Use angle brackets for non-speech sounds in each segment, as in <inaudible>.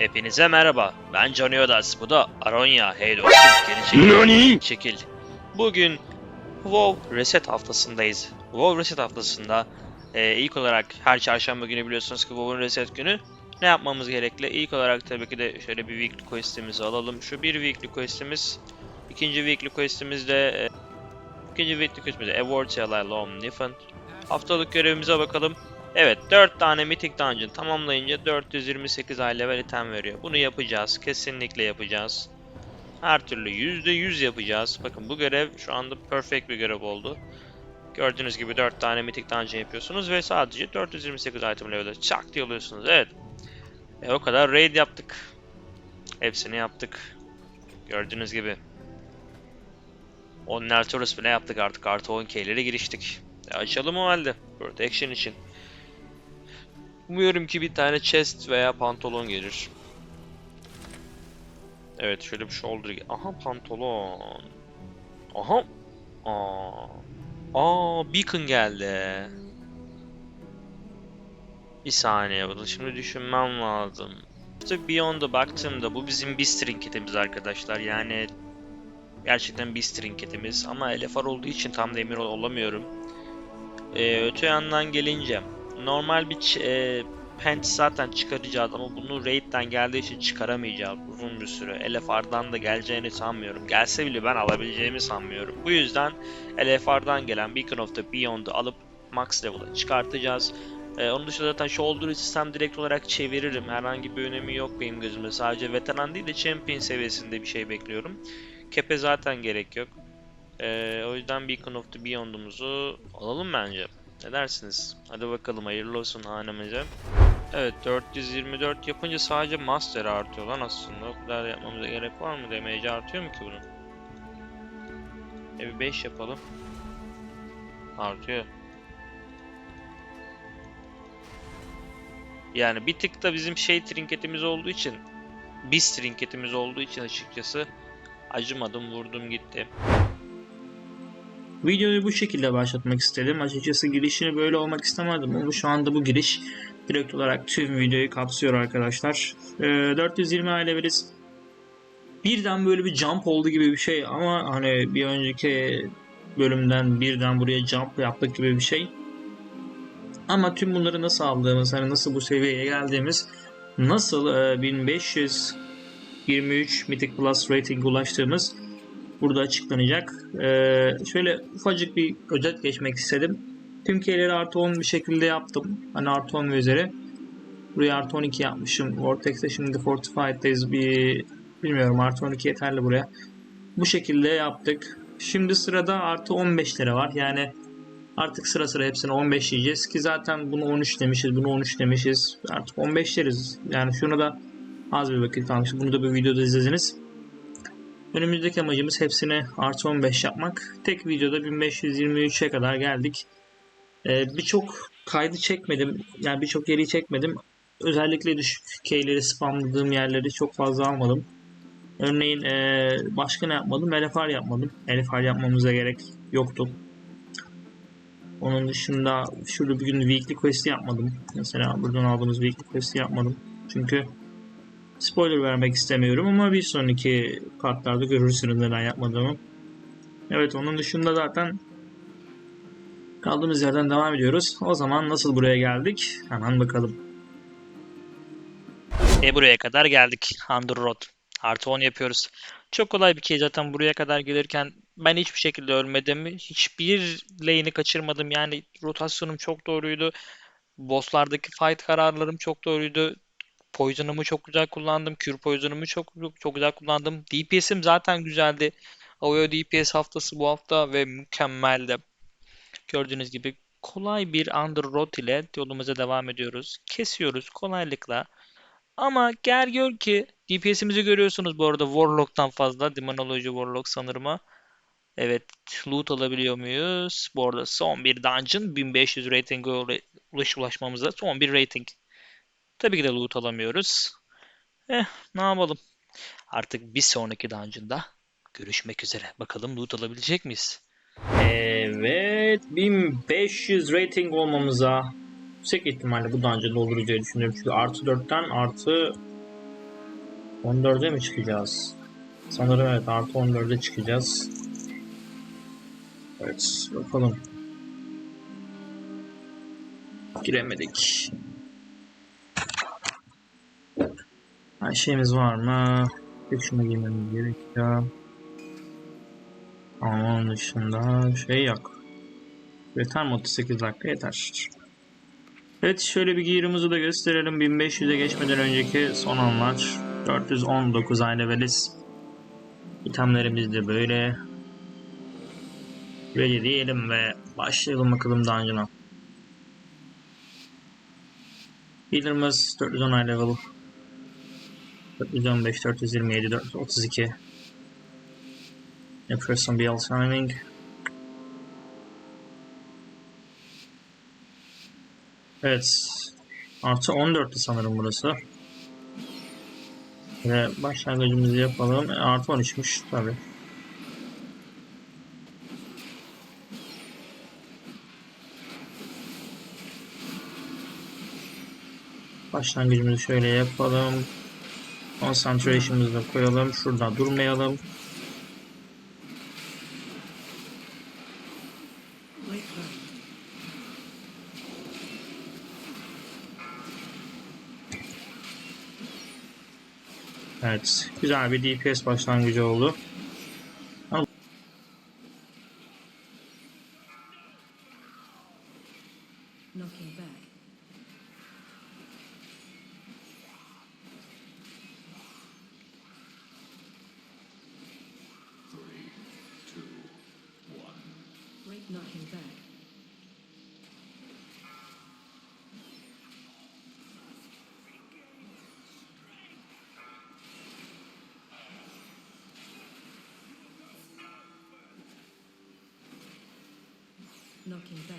Hepinize merhaba. Ben Johnny Odas. Bu da Aronya. Hey dostum geri çekil. Nani? Çekil. Bugün WoW Reset haftasındayız. WoW Reset haftasında e, ilk olarak her çarşamba günü biliyorsunuz ki WoW'un Reset günü. Ne yapmamız gerekli? İlk olarak tabii ki de şöyle bir weekly quest'imizi alalım. Şu bir weekly quest'imiz. ikinci weekly quest'imiz de e, ikinci weekly quest'imiz de Awards Yalay Lom Nifen. Haftalık görevimize bakalım. Evet 4 tane Mythic Dungeon tamamlayınca 428 ay level item veriyor. Bunu yapacağız. Kesinlikle yapacağız. Her türlü %100 yapacağız. Bakın bu görev şu anda perfect bir görev oldu. Gördüğünüz gibi 4 tane Mythic Dungeon yapıyorsunuz ve sadece 428 item level'de çak diye alıyorsunuz. Evet. E o kadar raid yaptık. Hepsini yaptık. Gördüğünüz gibi. 10 Neltorus bile yaptık artık. Artı 10 K'lere giriştik. E açalım o halde. Protection için. Umuyorum ki bir tane chest veya pantolon gelir. Evet şöyle bir shoulder Aha pantolon. Aha. Aa. Aa beacon geldi. Bir saniye bunu şimdi düşünmem lazım. İşte Beyond'a baktığımda bu bizim Beast trinketimiz arkadaşlar. Yani gerçekten Beast trinketimiz ama LFR olduğu için tam da ol- olamıyorum. Ee, öte yandan gelince normal bir e, pant zaten çıkaracağız ama bunu raid'den geldiği için çıkaramayacağız uzun bir süre. LFR'dan da geleceğini sanmıyorum. Gelse bile ben alabileceğimi sanmıyorum. Bu yüzden LFR'dan gelen Beacon of the Beyond'u alıp max level'a çıkartacağız. Ee, onun dışında zaten Shoulder sistem direkt olarak çeviririm. Herhangi bir önemi yok benim gözümde. Sadece veteran değil de champion seviyesinde bir şey bekliyorum. Kepe zaten gerek yok. Ee, o yüzden Beacon of the Beyond'umuzu alalım bence. Ne dersiniz? Hadi bakalım hayırlı olsun hanemize. Evet 424 yapınca sadece master artıyor lan aslında. O kadar yapmamıza gerek var mı? Damage artıyor mu ki bunun? E bir 5 yapalım. Artıyor. Yani bir tık da bizim şey trinketimiz olduğu için biz trinketimiz olduğu için açıkçası acımadım vurdum gitti. Videoyu bu şekilde başlatmak istedim. Açıkçası girişini böyle olmak istemedim ama şu anda bu giriş direkt olarak tüm videoyu kapsıyor arkadaşlar. Ee, 420 aileveriz. Birden böyle bir jump oldu gibi bir şey ama hani bir önceki bölümden birden buraya jump yaptık gibi bir şey. Ama tüm bunları nasıl aldığımız, hani nasıl bu seviyeye geldiğimiz, nasıl e, 1523 Mythic Plus rating ulaştığımız burada açıklanacak. Ee, şöyle ufacık bir özet geçmek istedim. Tüm keyleri artı 10 bir şekilde yaptım. Hani artı 10 ve üzeri. Buraya artı 12 yapmışım. Vortex'te şimdi Fortified'dayız. Bir bilmiyorum artı 12 yeterli buraya. Bu şekilde yaptık. Şimdi sırada artı 15'lere var. Yani artık sıra sıra hepsini 15 yiyeceğiz ki zaten bunu 13 demişiz, bunu 13 demişiz. Artık 15 deriz. Yani şunu da az bir vakit kalmış. Bunu da bir videoda izlediniz. Önümüzdeki amacımız hepsini artı 15 yapmak. Tek videoda 1523'e kadar geldik. Ee, birçok kaydı çekmedim. Yani birçok yeri çekmedim. Özellikle düşük keyleri spamladığım yerleri çok fazla almadım. Örneğin ee, başka ne yapmadım? LFR yapmadım. LFR yapmamıza gerek yoktu. Onun dışında şurada bir gün weekly quest'i yapmadım. Mesela buradan aldığımız weekly quest'i yapmadım. Çünkü Spoiler vermek istemiyorum ama bir sonraki kartlarda görürsünüz neden yapmadığımı. Evet onun dışında zaten kaldığımız yerden devam ediyoruz. O zaman nasıl buraya geldik? Hemen bakalım. E buraya kadar geldik. Under Road. Artı 10 yapıyoruz. Çok kolay bir key zaten buraya kadar gelirken ben hiçbir şekilde ölmedim. Hiçbir lane'i kaçırmadım. Yani rotasyonum çok doğruydu. Bosslardaki fight kararlarım çok doğruydu. Poison'umu çok güzel kullandım. Cure Poison'umu çok çok güzel kullandım. DPS'im zaten güzeldi. AOE DPS haftası bu hafta ve mükemmeldi. Gördüğünüz gibi kolay bir Under Road ile yolumuza devam ediyoruz. Kesiyoruz kolaylıkla. Ama gel gör ki DPS'imizi görüyorsunuz bu arada Warlock'tan fazla. Demonology Warlock sanırım. Evet loot alabiliyor muyuz? Bu arada son bir dungeon 1500 rating'e ulaş ulaşmamızda son bir rating. Tabii ki de loot alamıyoruz. Eh ne yapalım. Artık bir sonraki dungeon'da görüşmek üzere. Bakalım loot alabilecek miyiz? Evet 1500 rating olmamıza yüksek ihtimalle bu dungeon'da olur diye düşünüyorum. Çünkü artı 4'ten artı 14'e mi çıkacağız? Sanırım evet artı 14'e çıkacağız. Evet bakalım. Giremedik. Şeyimiz var mı? Bir şunu giymemiz gerekiyor. Ama onun dışında şey yok. Yeter mi 38 dakika yeter. Evet şöyle bir giyirimizi de gösterelim. 1500'e geçmeden önceki son anlar. 419 ay leveliz. İtemlerimiz de böyle. Ready diyelim ve başlayalım bakalım dungeon'a. Healer'ımız 410 ay level. 415, 427, 432. Impression BL timing. Evet. Artı 14'tü sanırım burası. Ve başlangıcımızı yapalım. E, Artı 13'müş tabi. Başlangıcımızı şöyle yapalım. Concentration'ımızı da koyalım. Şurada durmayalım. Evet. Güzel bir DPS başlangıcı oldu. knocking back.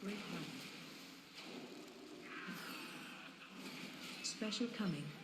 Three, Special coming.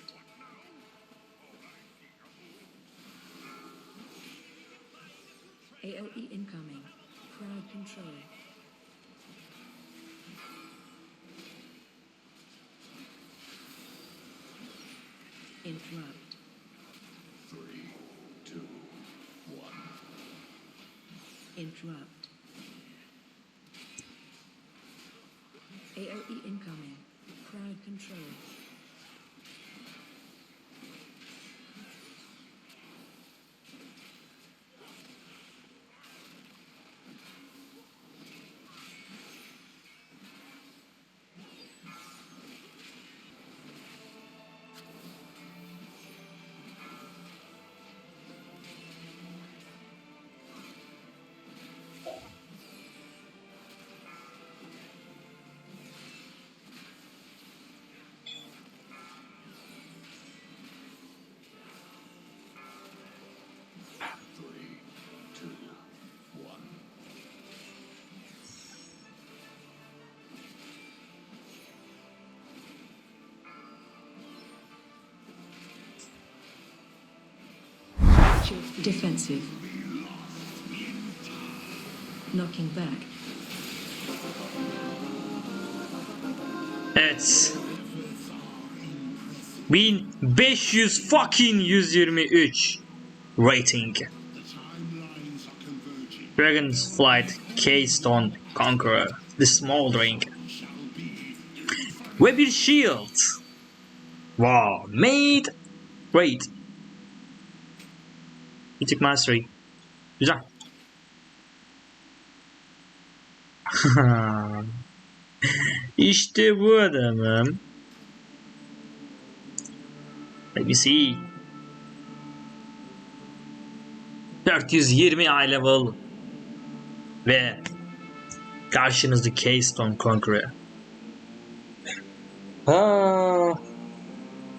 AOE incoming. Crowd control. Interrupt. Three, two, one. Interrupt. AOE incoming. Crowd control. Defensive. Knocking back. Evet. 1500 fucking 123 rating. Dragon's Flight Keystone Conqueror The Smoldering Ve bir shield. Wow, made great. Mythic Mastery. Güzel. <laughs> işte bu adamım. BBC 420 eye level ve karşınızda Keystone Conqueror. Ha,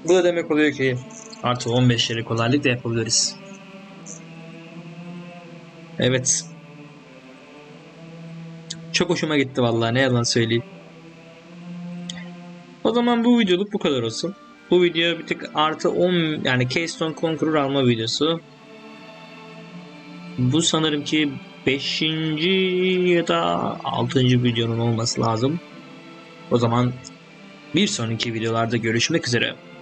bu da demek oluyor ki artı 15'leri kolaylıkla yapabiliriz. Evet. Çok hoşuma gitti vallahi ne yalan söyleyeyim. O zaman bu videoluk bu kadar olsun. Bu video bir tık artı 10 yani Keystone Conqueror alma videosu. Bu sanırım ki 5. ya da 6. videonun olması lazım. O zaman bir sonraki videolarda görüşmek üzere.